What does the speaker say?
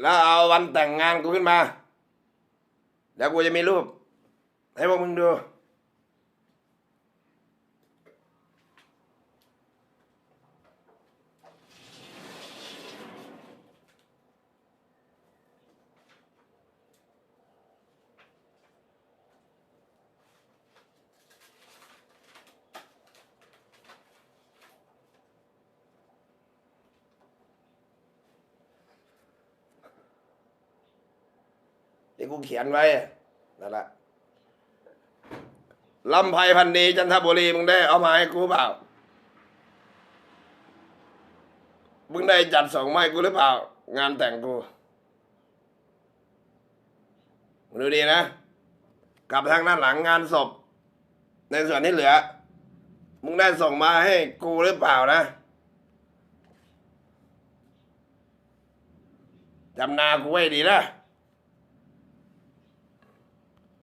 แล้วเอาวันแต่งงานกูขึ้นมาแล้วกูจะมีรูป ให้พวกมึงดู ที่กูเขียนไว้นั่นแหละลำไพพันดีจันทบุรีมึงได้เอามาให้กูเปล่า มึงได้จัดส่งมาให้กูหรือเปล่า งานแต่งกูมึงดูดีนะ กลับทางด้านหลังงานศพ ในส่วนที่เหลือ มึงได้ส่งมาให้กูหรือเปล่านะจำนากูไว้ดีนะ